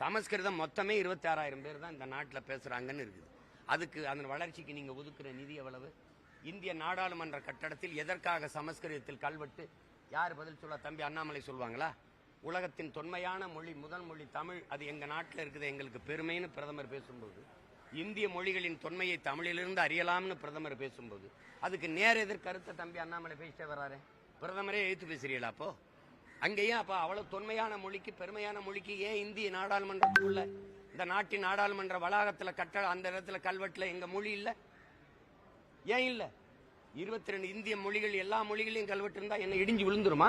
சமஸ்கிருதம் மொத்தமே இருபத்தி ஆறாயிரம் பேர் தான் இந்த நாட்டில் பேசுகிறாங்கன்னு இருக்குது. அதுக்கு அதன் வளர்ச்சிக்கு நீங்கள் ஒதுக்குற நிதி எவ்வளவு? இந்திய நாடாளுமன்ற கட்டடத்தில் எதற்காக சமஸ்கிருதத்தில் கல்வெட்டு யார் பதில் சொல்ல தம்பி? அண்ணாமலை சொல்லுவாங்களா உலகத்தின் தொன்மையான மொழி முதல் மொழி தமிழ். அது எங்கள் நாட்டில் இருக்குது எங்களுக்கு பெருமைன்னு பிரதமர் பேசும்போது. இந்திய மொழிகளின் தொன்மையை தமிழிலிருந்து அறியலாம்னு பிரதமர் பேசும்போது. அதுக்கு நேர எதிர் கருத்தை தம்பி அண்ணாமலை பேசிட்டே வர்றாரு. பிரதமரே எழுத்து பேசுறீங்களா அப்போ? அங்கேயும் அப்ப அவ்வளவு தொன்மையான மொழிக்கு பெருமையான மொழிக்கு ஏன் இந்திய நாடாளுமன்றத்துக்குள்ள இந்த நாட்டின் நாடாளுமன்ற வளாகத்துல கட்ட அந்த இடத்துல கல்வெட்டுல எங்க மொழி இல்ல? ஏன் இல்ல? இருபத்தி ரெண்டு இந்திய மொழிகள் எல்லா மொழிகளையும் கல்வெட்டு இருந்தா என்ன இடிஞ்சு விழுந்துருமா?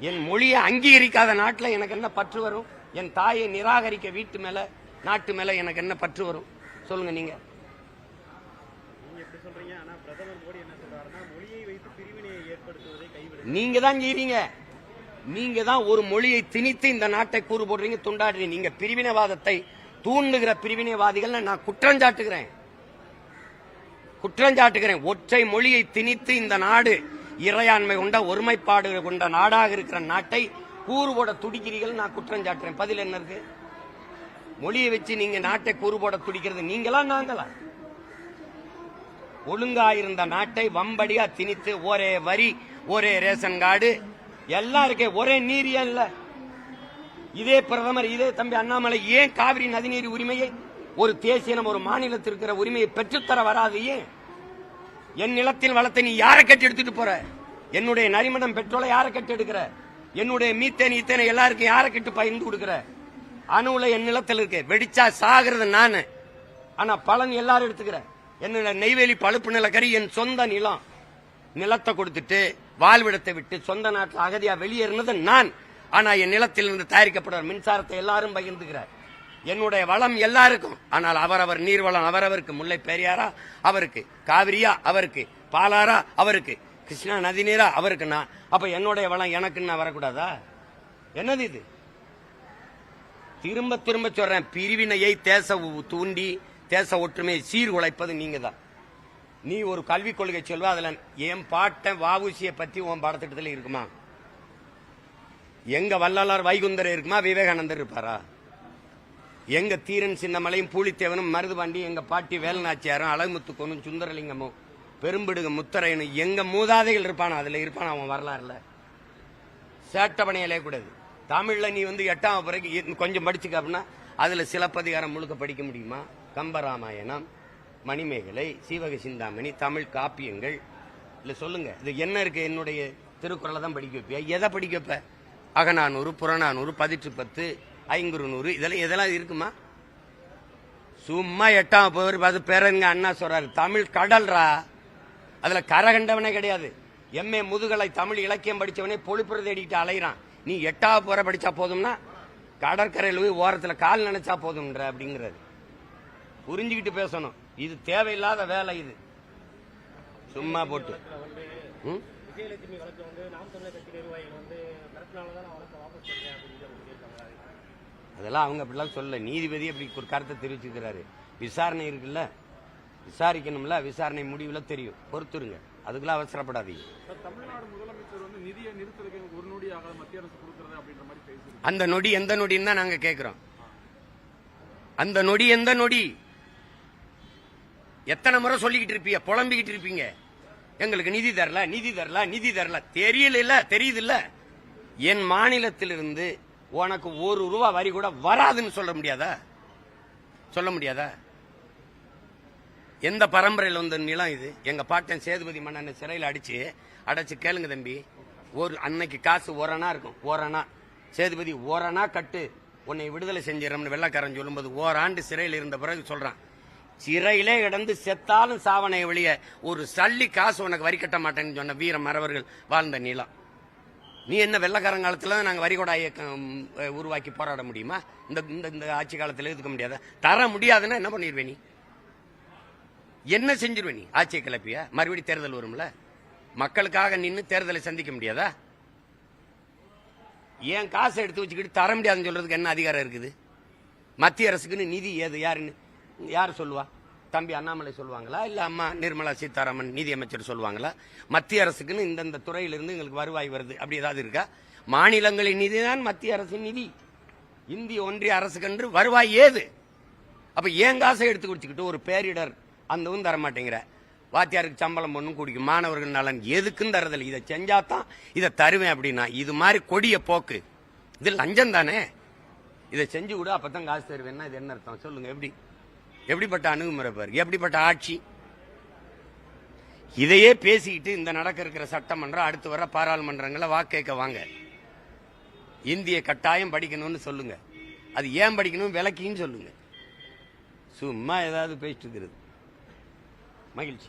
என் மொழியை அங்கீகரிக்காத நாட்டுல எனக்கு என்ன பற்று வரும்? என் தாயை நிராகரிக்க வீட்டு மேல நாட்டு மேல எனக்கு என்ன பற்று வரும்? சொல்லுங்க நீங்க. நீங்க தான் செய்றீங்க. நீங்க தான் ஒரு மொழியை திணித்து இந்த நாட்டை கூறு போடுறீங்க துண்டாடுறீங்க. நீங்க பிரிவினைவாதத்தை தூண்டுகிற பிரிவினைவாதிகள் நான் குற்றம் குற்றஞ்சாட்டுகிறேன் குற்றம் ஒற்றை மொழியை திணித்து இந்த நாடு இறையாண்மை கொண்ட ஒருமைப்பாடு கொண்ட நாடாக இருக்கிற நாட்டை கூறு போட துடிக்கிறீர்கள் நான் குற்றஞ்சாட்டுறேன் பதில் என்ன இருக்கு? மொழியை வச்சு நீங்க நாட்டை கூறு போட துடிக்கிறது நீங்களா நாங்களா? ஒழுங்காயிருந்த நாட்டை வம்படியா திணித்து ஒரே வரி ஒரே ரேஷன் கார்டு எல்லாம் இருக்கே ஒரே நீர் ஏன் இல்ல? இதே பிரதமர் இதே தம்பி அண்ணாமலை ஏன் காவிரி நதிநீர் உரிமையை ஒரு தேசிய நம்ம ஒரு மாநிலத்தில் இருக்கிற உரிமையை பெற்றுத்தர வராது ஏன்? என் நிலத்தில் வளத்தை நீ யாரை கட்டி எடுத்துட்டு போற? என்னுடைய நரிமணம் பெட்ரோலை யாரை கட்டி எடுக்கிற? என்னுடைய மீத்தேன் ஈத்தேனை எல்லாருக்கும் யாரை கட்டு பகிர்ந்து கொடுக்கிற? அணுவுல என் நிலத்தில் இருக்கு வெடிச்சா சாகிறது நானு. ஆனா பலன் எல்லாரும் எடுத்துக்கிற. என்னோட நெய்வேலி பழுப்பு நிலக்கரி என் சொந்த நிலம். நிலத்தை கொடுத்துட்டு வாழ்விடத்தை விட்டு சொந்த நாட்டில் அகதியா வெளியேறினது நான். ஆனா என் நிலத்தில் இருந்து தயாரிக்கப்படுற மின்சாரத்தை எல்லாரும் பகிர்ந்துக்கிறார். என்னுடைய வளம் எல்லாருக்கும். ஆனால் அவரவர் நீர்வளம் அவரவருக்கு முல்லை பெரியாரா? அவருக்கு. காவிரியா? அவருக்கு. பாலாரா? அவருக்கு. கிருஷ்ணா நதி நீரா? அவருக்கு நான் அப்ப என்னுடைய வளம் எனக்கு வரக்கூடாதா? என்னது இது? திரும்ப திரும்ப சொல்றேன். பிரிவினையை தேச உ- தூண்டி தேச ஒற்றுமையை சீர்குலைப்பது நீங்க தான் நீ ஒரு கல்விக் கொள்கை சொல்வ அதுல என் பாட்டன் வாவூசியை பத்தி உன் பாடத்திட்டத்தில் இருக்குமா? எங்க வள்ளலார் வைகுந்தர் இருக்குமா? விவேகானந்தர் இருப்பாரா? எங்க தீரன் சின்னமலையும் பூலித்தேவனும் மருதுபாண்டி எங்க பாட்டி வேலநாச்சியாரும் அழகுமுத்துக்கோனும் சுந்தரலிங்கமும் பெரும்பிடுக முத்தரையனும் எங்க மூதாதைகள் இருப்பானா? அதுல இருப்பானா அவன் வரலாறுல? சேட்டப்பனையிலே கூடாது. தமிழ்ல நீ வந்து எட்டாம் பிறகு கொஞ்சம் படிச்சுக்க அப்படின்னா அதுல சிலப்பதிகாரம் முழுக்க படிக்க முடியுமா? கம்பராமாயணம் மணிமேகலை சீவக சிந்தாமணி தமிழ் காப்பியங்கள். இல்லை சொல்லுங்க. இது என்ன இருக்கு? என்னுடைய திருக்குறளை தான் படிக்க வைப்பியா? எதை படிக்க வைப்ப? அகநானூறு புறநானூறு பதிற்று பத்து ஐங்குறு நூறு இதெல்லாம் இதெல்லாம் இருக்குமா? சும்மா எட்டாம் பேர் அது பேரங்க அண்ணா சொல்றாரு தமிழ் கடல்ரா அதுல கரகண்டவனே கிடையாது. எம்ஏ முதுகலை தமிழ் இலக்கியம் படிச்சவனே பொழிப்புற தேடிக்கிட்டு அலைகிறான் நீ எட்டாவது போற படிச்சா போதும்னா? கடற்கரையில் போய் ஓரத்துல கால் நினைச்சா போதும்ன்ற அப்படிங்கிறது புரிஞ்சுக்கிட்டு பேசணும். இது தேவையில்லாத வேலை இது. சும்மா போட்டு. ம்? விஜயலட்சுமி வழக்கு வந்து நாம் தமிழர் கட்சி நிர்வாகிகள் வந்து மிரட்டினாலதான் நான் வழக்கை வாபஸ் பண்றேன் அப்படின்னு சொல்லி சொல்லியிருக்காங்க. அதெல்லாம் அவங்க அப்படிலாம் சொல்ல நீதிபதி அப்படி ஒரு கருத்தை தெரிவிச்சுக்கிறாரு விசாரணை இருக்குல்ல? விசாரிக்கணும்ல? விசாரணை முடிவுல தெரியும். பொறுத்துருங்க. அதுக்கெல்லாம் அவசரப்படாதீங்க. சார் தமிழ்நாடு முதலமைச்சர் வந்து நிதியை நிறுத்துறதுக்கு ஒரு நொடி ஆகாத. மத்திய அரசு கொடுக்கறது அப்படின்ற மாதிரி பேசுது அந்த நொடி எந்த நொடின்னு தான் நாங்க கேட்கிறோம் அந்த நொடி எந்த நொடி? எத்தனை முறை சொல்லிக்கிட்டு இருப்பீங்க? புலம்பிக்கிட்டு இருப்பீங்க. எங்களுக்கு நிதி தரல நிதி தரல நிதி தரல. தெரியல இல்ல தெரியுது இல்ல என் மாநிலத்திலிருந்து உனக்கு ஒரு ரூபா வரி கூட வராதுன்னு சொல்ல முடியாதா? சொல்ல முடியாதா? எந்த பரம்பரையில் வந்த நிலம் இது? எங்க பாட்டன் சேதுபதி மன்னனை சிறையில் அடிச்சு அடைச்சு கேளுங்க தம்பி. ஒரு அன்னைக்கு காசு ஓரணா இருக்கும். ஓரணா சேதுபதி ஓரணா கட்டு. உன்னை விடுதலை செஞ்சிடறோம்னு வெள்ளக்காரன் சொல்லும்போது ஓராண்டு சிறையில் இருந்த பிறகு சொல்றான். சிறையிலே கிடந்து செத்தாலும் சாவனை வெளிய ஒரு சல்லி காசு உனக்கு வரி கட்ட மாட்டேன்னு சொன்ன வீர மறவர்கள் வாழ்ந்த நிலம். நீ என்ன வெள்ளக்காரங்காலத்தில் நாங்கள் வரிகோடா இயக்கம் உருவாக்கி போராட முடியுமா? இந்த இந்த இந்த ஆட்சி காலத்தில் எதுக்க முடியாதா? தர முடியாதுன்னா என்ன பண்ணிடுவே நீ? என்ன செஞ்சிருவே நீ? ஆட்சியை கிளப்பியா? மறுபடியும் தேர்தல் வரும்ல? மக்களுக்காக நின்று தேர்தலை சந்திக்க முடியாதா? ஏன் காசை எடுத்து வச்சுக்கிட்டு தர முடியாதுன்னு சொல்றதுக்கு என்ன அதிகாரம் இருக்குது? மத்திய அரசுக்குன்னு நிதி ஏது? யாருன்னு? யார் சொல்லுவா? தம்பி அண்ணாமலை சொல்லுவாங்களா? இல்லை அம்மா நிர்மலா சீதாராமன் நிதியமைச்சர் சொல்லுவாங்களா? மத்திய அரசுக்குன்னு இந்தந்த துறையிலிருந்து எங்களுக்கு வருவாய் வருது. அப்படி ஏதாவது இருக்கா? மாநிலங்களின் நிதி தான் மத்திய அரசின் நிதி. இந்திய ஒன்றிய அரசுக்கென்று வருவாய் ஏது? அப்போ ஏன் காசை எடுத்து குடிச்சுக்கிட்டு ஒரு பேரிடர் அந்தவும் தர மாட்டேங்கிற? வாத்தியாருக்கு சம்பளம் பொண்ணும் குடிக்கும். மாணவர்கள் நலன் எதுக்கும் தரதில்லை. இதை செஞ்சாதான் இதை தருவேன் அப்படின்னா இது மாதிரி கொடிய போக்கு. இது லஞ்சம் தானே? இதை செஞ்சு கொடு அப்பதான் காசு தருவேன்னா இது என்ன அர்த்தம்? சொல்லுங்க எப்படி? எப்படிப்பட்ட அணுகுமுறை பாரு. எப்படிப்பட்ட ஆட்சி? இதையே பேசிக்கிட்டு இந்த நடக்க இருக்கிற சட்டமன்றம் அடுத்து வர பாராளுமன்றங்களை வாக்கு வாங்க. இந்திய கட்டாயம் படிக்கணும்னு சொல்லுங்க. அது ஏன் படிக்கணும்? விளக்கின்னு சொல்லுங்க. சும்மா ஏதாவது பேசிட்டு இருக்கிறது. மகிழ்ச்சி.